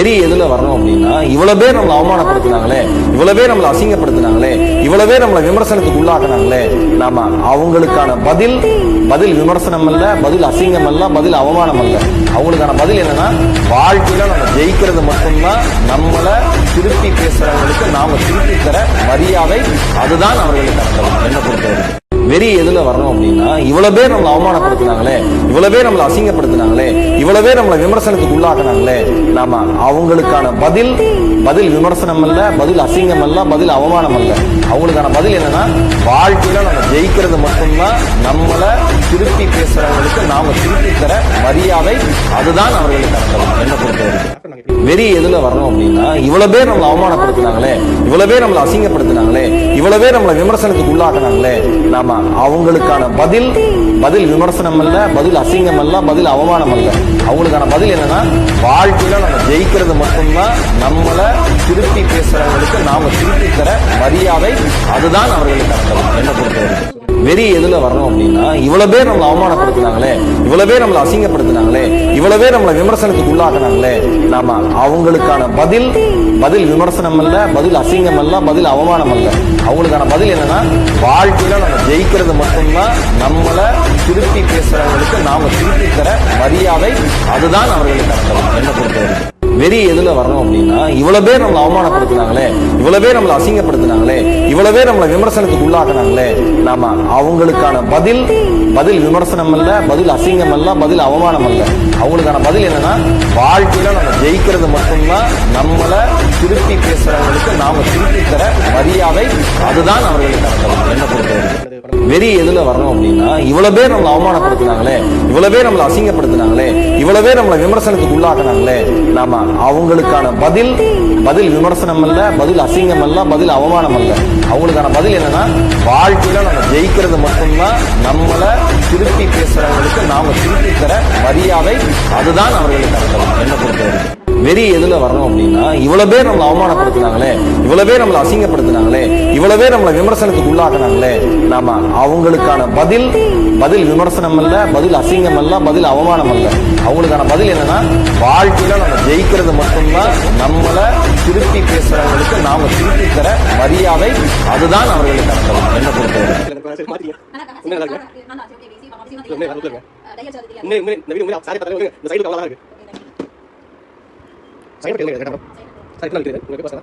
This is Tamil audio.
வெறி எதுல வரணும் அப்படின்னா இவ்வளவு பேர் நம்மளை அவமானப்படுத்தினாங்களே இவ்வளவு பேர் நம்மளை அசிங்கப்படுத்தினாங்களே இவ்வளவு பேர் நம்மளை விமர்சனத்துக்கு உள்ளாக்குனாங்களே நாம அவங்களுக்கான பதில் பதில் விமர்சனம் அல்ல பதில் அசிங்கம் அல்ல பதில் அவமானம் அல்ல. அவங்களுக்கான பதில் என்னன்னா வாழ்க்கையில நம்ம ஜெயிக்கிறது மட்டும்தான் நம்மளை திருப்பி பேசுறவங்களுக்கு நாம திருப்பி தர மரியாதை அதுதான் அவர்களுக்கான பதில். என்ன பொறுத்தவரைக்கும். வெறி எதுல வரணும் அப்படின்னா இவ்வளவு பேர் நம்மளை அவமானப்படுத்தினாங்களே இவ்வளவு பேர் நம்மளை அசிங்கப்படுத்தினாங்களே இவ்வளவு பேர் நம்மளை விமர்சனத்துக்கு உள்ளாக்குனாங்களே நாம அவங்களுக்கான பதில் பதில் விமர்சனம் அல்ல பதில் அசிங்கம் அல்ல பதில் அவமானம் அல்ல. அவங்களுக்கான பதில் என்னன்னா வாழ்க்கையில நம்ம ஜெயிக்கிறது மட்டும்தான் நம்மளை திருப்பி பேசுறவங்களுக்கு நாம திருப்பி தர மரியாதை அதுதான் அவர்களுக்கான என்ன பொறுத்தவரைக்கும். வெறி எதுல வரணும் அப்படின்னா இவ்வளவு பேர் நம்மளை அவமானப்படுத்தினாங்களே இவ்வளவு பேர் நம்மளை அசிங்கப்படுத்தினாங்க இவ்வளவே நம்மளை விமர்சனத்துக்கு உள்ளாக்குனாங்களே. நாம அவங்களுக்கான பதில் பதில் விமர்சனம் அல்ல பதில் அசிங்கம் அல்ல பதில் அவமானம் அல்ல. அவங்களுக்கான பதில் என்னன்னா வாழ்க்கையில நம்ம ஜெயிக்கிறது மட்டும்தான் நம்மளை திருப்பி பேசுறவங்களுக்கு நாம திருப்பி தர மரியாதை அதுதான் அவர்களுக்கான என்ன பொறுத்தவரைக்கும். வெறி எதுல வரணும் அப்படின்னா இவ்வளவு பேர் நம்மளை அவமானப்படுத்தினாங்களே இவ்வளவு பேர் நம்மளை அசிங்கப்படுத்தினாங்களே இவ்வளவு பேர் நம்மளை விமர்சனத்துக்கு உள்ளாக்குனாங்களே நாம அவங்களுக்கான பதில் பதில் விமர்சனம் அல்ல பதில் அசிங்கம் அல்ல பதில் அவமானம் அல்ல. அவங்களுக்கான பதில் என்னன்னா வாழ்க்கையில நம்ம ஜெயிக்கிறது மட்டும்தான் நம்மளை திருப்பி பேசுறவங்களுக்கு நாம திருப்பி தர மரியாதை அதுதான் அவர்களுக்கான என்ன பொறுத்தவரைக்கும். வெறி எதுல வரணும் அப்படின்னா இவ்வளவு பேர் நம்மளை அவமானப்படுத்தினாங்களே இவ்வளவு பேர் நம்மளை அசிங்கப்படுத்தினாங்களே இவ்வளவு பேர் நம்மளை விமர்சனத்துக்கு உள்ளாக்குனாங்களே நாம அவங்களுக்கான பதில் பதில் விமர்சனம் அல்ல பதில் அசிங்கம் அல்ல பதில் அவமானம் அல்ல. அவங்களுக்கான பதில் என்னன்னா வாழ்க்கையில நம்ம ஜெயிக்கிறது மட்டும்தான் நம்மளை திருப்பி பேசுறவங்களுக்கு நாம திருப்பி தர மரியாதை அதுதான் அவர்களுக்கான என்ன பொறுத்தவரைக்கும். வெறி எதுல வரணும் அப்படின்னா இவ்வளவு பேர் நம்மளை அவமானப்படுத்தினாங்களே இவ்வளவு பேர் நம்மளை அசிங்கப்படுத்தினாங்களே இவ்வளவே நம்மளை விமர்சனத்துக்கு உள்ளாக்குனாங்களே நாம அவங்களுக்கான பதில் பதில் விமர்சனம் அல்ல பதில் அசிங்கம் அல்ல பதில் அவமானம் அல்ல. அவங்களுக்கான பதில் என்னன்னா வாழ்க்கையில நம்ம ஜெயிக்கிறது மட்டும்தான் நம்மளை திருப்பி பேசுறவங்களுக்கு நாம திருப்பி தர மரியாதை அதுதான் அவர்களுக்கான என்ன பொறுத்தவரைக்கும். வெறி எதுல வரணும் அப்படின்னா இவ்வளவு பேர் நம்மளை அவமானப்படுத்தினாங்களே இவ்வளவு பேர் நம்மளை அசிங்கப்படுத்தினாங்களே இவ்வளவு பேர் நம்மளை விமர்சனத்துக்கு உள்ளாக்குனாங்களே நாம அவங்களுக்கான பதில் பதில் விமர்சனம் அல்ல பதில் அசிங்கம் அல்ல பதில் அவமானம் அல்ல அவங்களுக்கான பதில் என்னன்னா வாழ்க்கையில நம்ம ஜெயிக்கிறது மட்டும்தான் நம்மளை திருப்பி பேசுறவங்களுக்கு நாம திருப்பி தர மரியாதை அதுதான் அவர்களுக்கு பதில் என்ன பொறுத்தவரைக்கும் साइड पे ले गया था सर इतना लिख दे मेरे पास था